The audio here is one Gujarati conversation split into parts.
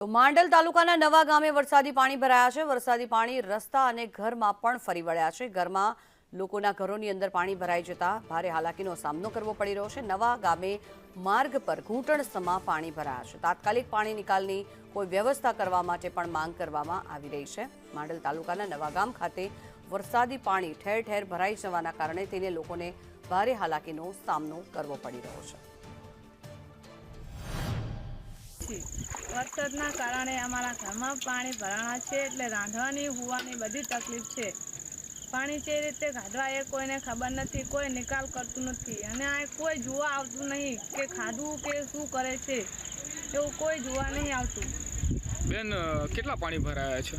તો માંડલ તાલુકાના નવા ગામે વરસાદી પાણી ભરાયા છે. વરસાદી પાણી રસ્તા અને ઘરમાં પણ ફરી વળ્યા છે. ઘરમાં લોકોના ઘરોની અંદર પાણી ભરાઈ જતા ભારે હાલાકીનો સામનો કરવો પડી રહ્યો છે. નવા ગામે માર્ગ પર ઘૂંટણ સમા પાણી ભરાયા છે. તાત્કાલિક પાણી નિકાલની કોઈ વ્યવસ્થા કરવા માટે પણ માંગ કરવામાં આવી રહી છે. માંડલ તાલુકાના નવા ગામ ખાતે વરસાદી પાણી ઠેર ઠેર ભરાઈ જવાના કારણે તેને લોકોને ભારે હાલાકીનો સામનો કરવો પડી રહ્યો છે. છે વરસાદના કારણે અમારા ઘરમાં પાણી ભરાણા છે એટલે રાંધવાની, હોવાની બધી તકલીફ છે. પાણી જે રીતે ખાધવા એ કોઈને ખબર નથી, કોઈ નિકાલ કરતું નથી. અને આ કોઈ જોવા આવતું નહીં કે ખાધું કે શું કરે છે. એવું કોઈ જોવા નહીં આવતું. બેન કેટલા પાણી ભરાયા છે?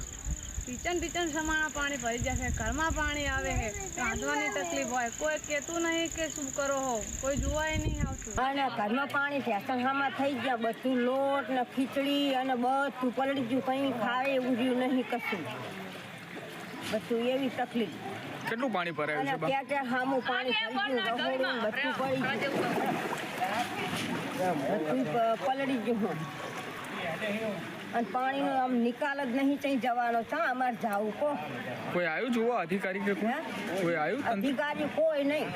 કિચન ટીચન સમાણા પાણી ભરી જશે ઘરમાં પાણી આવે છે રાંધવાની તકલીફ હોય. કોઈ કહેતું નહીં કે શું કરો હો કોઈ જોવાય નહીં આવતું. અને ઘરમાં પાણી ઢેસણમાં થઈ ગયા બધું લોટ ને ખીચડી અને બધું પલળી ગયું કંઈ ખાવે એવું રહ્યું નહીં કશું. બધું એવી તકલીફ. કેટલું પાણી ભરાયું અને છે ક્યાં ક્યાં સામું પાણી ભરી ગયું રહોડું બધું પડી ગયું. બધું પલળી ગયું. અને પાણીનો આમ નિકાલ જ નહીં ત્યાં જવાનો છે. અમારે જાવું કો કોઈ આવ્યું જોવા અધિકારી કે કોઈ? કોઈ આવ્યું અધિકારી કોઈ નહીં.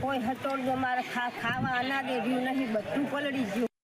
કોઈ હતો અમારે ખા ખાવા અનાજ રહ્યું નહીં બધું પલળી ગયું.